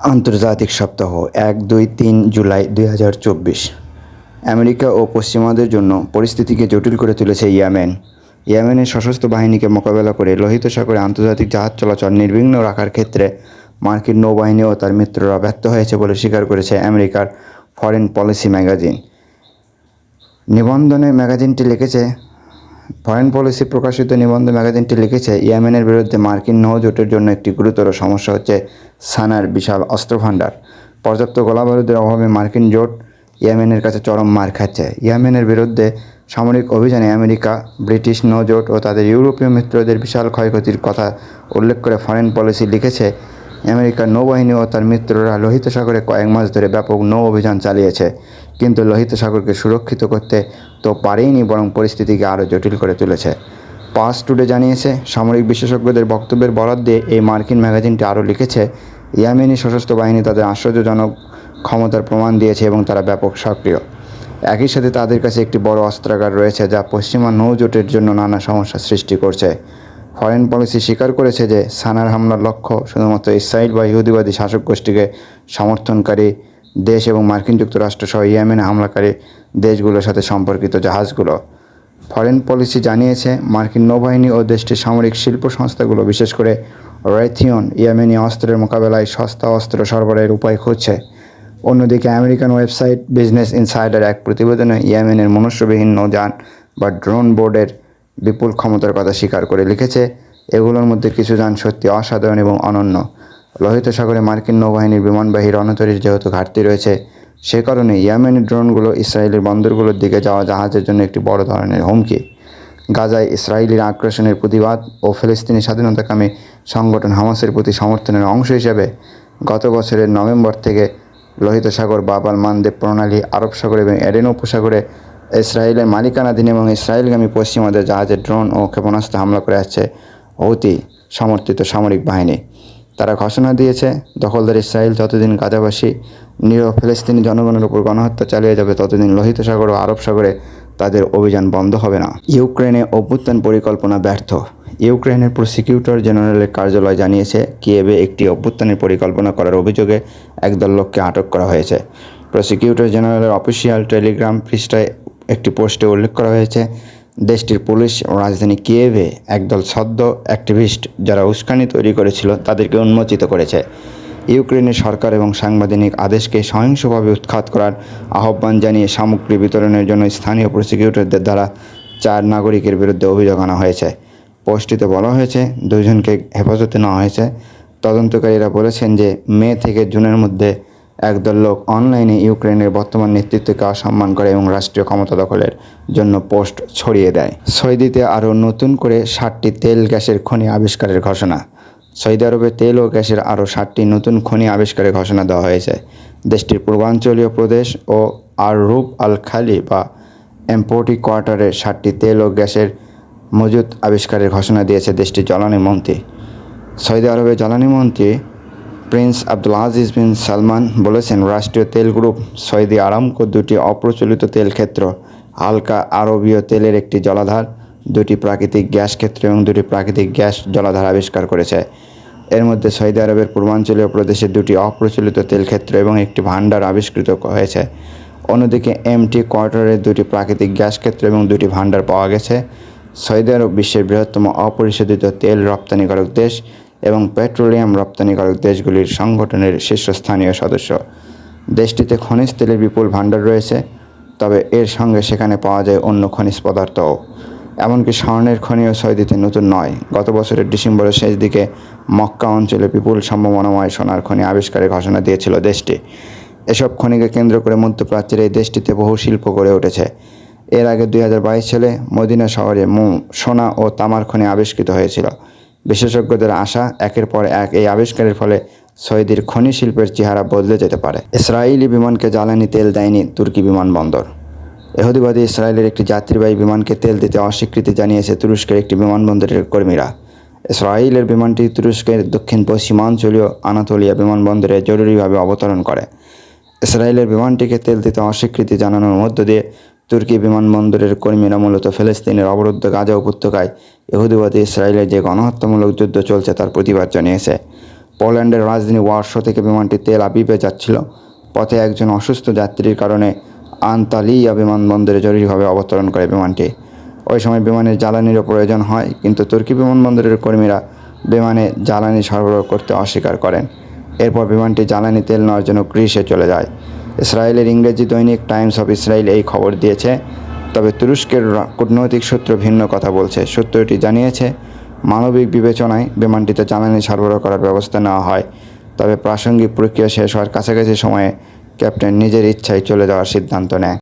আন্তর্জাতিক সপ্তাহ, এক, দুই, তিন জুলাই দুই হাজার চব্বিশ। আমেরিকা ও পশ্চিমাদের জন্য পরিস্থিতিকে জটিল করে তুলেছে ইয়ামেন। ইয়ামেনের সশস্ত্র বাহিনীকে মোকাবেলা করে লোহিত সাগরে আন্তর্জাতিক জাহাজ চলাচল নির্বিঘ্ন রাখার ক্ষেত্রে মার্কিন নৌবাহিনী ও তার মিত্ররা ব্যর্থ হয়েছে বলে স্বীকার করেছে আমেরিকার ফরেন পলিসি ম্যাগাজিন। নিবন্ধনে ম্যাগাজিনটি লিখেছে ফরেন পলিসি প্রকাশিত নিবন্ধ ম্যাগাজিনটি লিখেছে, ইয়েমেনের বিরুদ্ধে মার্কিন নৌজোটের জন্য একটি গুরুতর সমস্যা হচ্ছে সানার বিশাল অস্ত্রভাণ্ডার। পর্যাপ্ত গোলাবারুদের অভাবে মার্কিন জোট ইয়েমেনের কাছে চরম মার খাচ্ছে। ইয়েমেনের বিরুদ্ধে সামরিক অভিযানে আমেরিকা, ব্রিটিশ নৌজোট ও তাদের ইউরোপীয় মিত্রদের বিশাল ক্ষয়ক্ষতির কথা উল্লেখ করে ফরেন পলিসি লিখেছে আমেরিকার নৌবাহিনী ও তার মিত্ররা লোহিত সাগরে কয়েক মাস ধরে ব্যাপক নৌ অভিযান চালিয়েছে। কিন্তু লোহিত সাগরকে সুরক্ষিত করতে তো পারেইনি, বরং পরিস্থিতিকে আরও জটিল করে তুলেছে। পাস টুডে জানিয়েছে, সামরিক বিশেষজ্ঞদের বক্তব্যের বরাদ দিয়ে এই মার্কিন ম্যাগাজিনটি আরও লিখেছে, ইয়ামেনি সশস্ত্র বাহিনী তাদের আশ্চর্যজনক ক্ষমতার প্রমাণ দিয়েছে এবং তারা ব্যাপক সক্রিয়। একই সাথে তাদের কাছে একটি বড় অস্ত্রাগার রয়েছে যা পশ্চিমা নৌজোটের জন্য নানা সমস্যা সৃষ্টি করছে। ফরেন পলিসি স্বীকার করেছে যে সানার হামলার লক্ষ্য শুধুমাত্র ইসরায়েল বা ইহুদিবাদী শাসক গোষ্ঠীকে সমর্থনকারী দেশ এবং মার্কিন যুক্তরাষ্ট্র সহ ইয়েমেনে হামলাকারী দেশগুলোর সাথে সম্পর্কিত জাহাজগুলো। ফরেন পলিসি জানিয়েছে, মার্কিন নৌবাহিনী ও দেশটির সামরিক শিল্প সংস্থাগুলো, বিশেষ করে রেথিয়ন ইয়েমেনি অস্ত্রের মোকাবেলায় সস্তা অস্ত্র সরবরাহের উপায় খুঁজছে। অন্যদিকে আমেরিকান ওয়েবসাইট বিজনেস ইনসাইডার এক প্রতিবেদনে ইয়েমেনের মনুষ্যবিহীন নৌযান বা ড্রোন বোর্ডের বিপুল ক্ষমতার কথা স্বীকার করে লিখেছে, এগুলোর মধ্যে কিছু যান সত্যি অসাধারণ এবং অনন্য। লোহিত সাগরে মার্কিন নৌবাহিনীর বিমানবাহী রণতরীর যেহেতু ঘাটতি রয়েছে, সে কারণে ইয়েমেনি ড্রোনগুলো ইসরায়েলের বন্দরগুলোর দিকে যাওয়া জাহাজের জন্য একটি বড় ধরনের হুমকি। গাজায় ইসরায়েলির আগ্রাসনের প্রতিবাদ ও ফিলিস্তিনি স্বাধীনতাকামী সংগঠন হামাসের প্রতি সমর্থনের অংশ হিসেবে গত বছরের নভেম্বর থেকে লোহিত সাগর বাবাল মানদেব প্রণালী আরব সাগর এবং এডেন উপসাগরে ইসরায়েলের মালিকানাধীন এবং ইসরায়েলগামী পশ্চিমাদের জাহাজে ড্রোন ও ক্ষেপণাস্ত্র হামলা করে আসছে হৌতি সমর্থিত সামরিক বাহিনী। তারা ঘোষণা দিয়েছে, দখলদার ইসরায়েল যতদিন গাজাবাসী নিরীহ ফিলিস্তিনি জনগণের উপর গণহত্যা চালিয়ে যাবে, ততদিন লোহিত সাগর ও আরব সাগরে তাদের অভিযান বন্ধ হবে না। ইউক্রেনে অভ্যুত্থান পরিকল্পনা ব্যর্থ। ইউক্রেনের প্রসিকিউটর জেনারেলের কার্যালয় জানিয়েছে, কিয়েভে একটি অভ্যুত্থানের পরিকল্পনা করার অভিযোগে একদল লোককে আটক করা হয়েছে। প্রসিকিউটর জেনারেলের অফিসিয়াল টেলিগ্রাম পৃষ্ঠায় একটি পোস্টে উল্লেখ করা হয়েছে, দেশটির পুলিশ রাজধানী কিয়েভে একদল সদ্য অ্যাক্টিভিস্ট যারা উস্কানি তৈরি করেছিল তাদেরকে উন্মোচিত করেছে। ইউক্রেনের সরকার এবং সাংবিধানিক আদেশকে সহিংসভাবে উৎখাত করার আহ্বান জানিয়ে সামগ্রী বিতরণের জন্য স্থানীয় প্রসিকিউটরদের দ্বারা চার নাগরিকের বিরুদ্ধে অভিযোগ আনা হয়েছে। পোস্টটিতে বলা হয়েছে, দুজনকে হেফাজতে নেওয়া হয়েছে। তদন্তকারীরা বলেছেন যে মে থেকে জুনের মধ্যে একদল লোক অনলাইনে ইউক্রেনের বর্তমান নেতৃত্বকে অসম্মান করে এবং রাষ্ট্রীয় ক্ষমতা দখলের জন্য পোস্ট ছড়িয়ে দেয়। সৌদিতে আরও নতুন করে ষাটটি তেল গ্যাসের খনি আবিষ্কারের ঘোষণা। সৌদি আরবে তেল ও গ্যাসের আরও ষাটটি নতুন খনি আবিষ্কারের ঘোষণা দেওয়া হয়েছে। দেশটির পূর্বাঞ্চলীয় প্রদেশ ও আর রূপ আল খালি বা এম্পোর্টি কোয়ার্টারে ষাটটি তেল ও গ্যাসের মজুত আবিষ্কারের ঘোষণা দিয়েছে দেশটির জ্বালানি মন্ত্রী। সৌদি আরবের জ্বালানি মন্ত্রী prince Abdul Aziz bin Salman বলেছেন, রাষ্ট্রীয় তেল গ্রুপ সৌদি আরামকো দুটি অপ্রচলিত তেল ক্ষেত্র, হালকা আরবীয় তেলের একটি জলাধার, দুটি প্রাকৃতিক গ্যাস ক্ষেত্র এবং দুটি প্রাকৃতিক গ্যাস জলাধার আবিষ্কার করেছে। এর মধ্যে সৌদি আরবের পূর্বাঞ্চলীয় প্রদেশে দুটি অপ্রচলিত তেল ক্ষেত্র এবং একটি ভাণ্ডার আবিষ্কৃত হয়েছে। অন্যদিকে এমটি কোয়ার্টারে দুটি প্রাকৃতিক গ্যাস ক্ষেত্র এবং দুটি ভাণ্ডার পাওয়া গেছে। সৌদি আরব বিশ্বের বৃহত্তম অপরিশোধিত তেল রপ্তানিকারক দেশ। এবং পেট্রোলিয়াম রপ্তানিকারক দেশগুলির সংগঠনের শীর্ষস্থানীয় সদস্য। দেশটিতে খনিজ তেলের বিপুল ভাণ্ডার রয়েছে, তবে এর সঙ্গে সেখানে পাওয়া যায় অন্য খনিজ পদার্থও। এমনকি স্বর্ণের খনিও সৌদিতে নতুন নয়। গত বছরের ডিসেম্বরের শেষ দিকে মক্কা অঞ্চলে বিপুল সম্ভাবনাময় সোনার খনি আবিষ্কারের ঘোষণা দিয়েছিল দেশটি। এসব খনিকে কেন্দ্র করে মধ্যপ্রাচ্যের এই দেশটিতে বহু শিল্প গড়ে উঠেছে। এর আগে দুই হাজার বাইশ সালে মদিনা শহরে সোনা ও তামার খনি আবিষ্কৃত হয়েছিল। বিশেষজ্ঞদের আশা, একের পর এক এই আবিষ্কারের ফলে সৌদির খনি শিল্পের চেহারা বদলে যেতে পারে। ইসরায়েলি বিমানকে জ্বালানি তেল দেয়নি তুর্কি বিমানবন্দর। এহুদিবাদী ইসরায়েলের একটি যাত্রীবাহী বিমানকে তেল দিতে অস্বীকৃতি জানিয়েছে তুরস্কের একটি বিমানবন্দরের কর্মীরা। ইসরায়েলের বিমানটি তুরস্কের দক্ষিণ পশ্চিমাঞ্চলীয় আনাতোলিয়া বিমানবন্দরে জরুরিভাবে অবতরণ করে। ইসরায়েলের বিমানটিকে তেল দিতে অস্বীকৃতি জানানোর মধ্য দিয়ে তুর্কি বিমানবন্দরের কর্মীরা মূলত ফিলিস্তিনের অবরুদ্ধ গাজা উপত্যকায় ইহুদিবাদী ইসরায়েলের যে গণহত্যামূলক যুদ্ধ চলছে তার প্রতিবাদ জানিয়েছে। পোল্যান্ডের রাজধানী ওয়ার্সো থেকে বিমানটি তেল আবিবে যাচ্ছিল। পথে একজন অসুস্থ যাত্রীর কারণে আন্তালিয়া বিমানবন্দরে জরুরিভাবে অবতরণ করে বিমানটি। ওই সময় বিমানের জ্বালানিরও প্রয়োজন হয়, কিন্তু তুর্কি বিমানবন্দরের কর্মীরা বিমানে জ্বালানি সরবরাহ করতে অস্বীকার করেন। এরপর বিমানটি জ্বালানি তেল নেওয়ার জন্য গ্রিসে চলে যায়। ইসরায়েলের ইংরেজি দৈনিক টাইমস অফ ইসরায়েল এই খবর দিয়েছে। তবে তুরস্কের কূটনৈতিক সূত্র ভিন্ন কথা বলছে। সূত্রটি জানিয়েছে, মানবিক বিবেচনায় বিমানটিতে জ্বালানি সরবরাহ করার ব্যবস্থা নেওয়া হয়। তবে প্রাসঙ্গিক প্রক্রিয়া শেষ হওয়ার কাছাকাছি সময়ে ক্যাপ্টেন নিজের ইচ্ছায় চলে যাওয়ার সিদ্ধান্ত নেয়।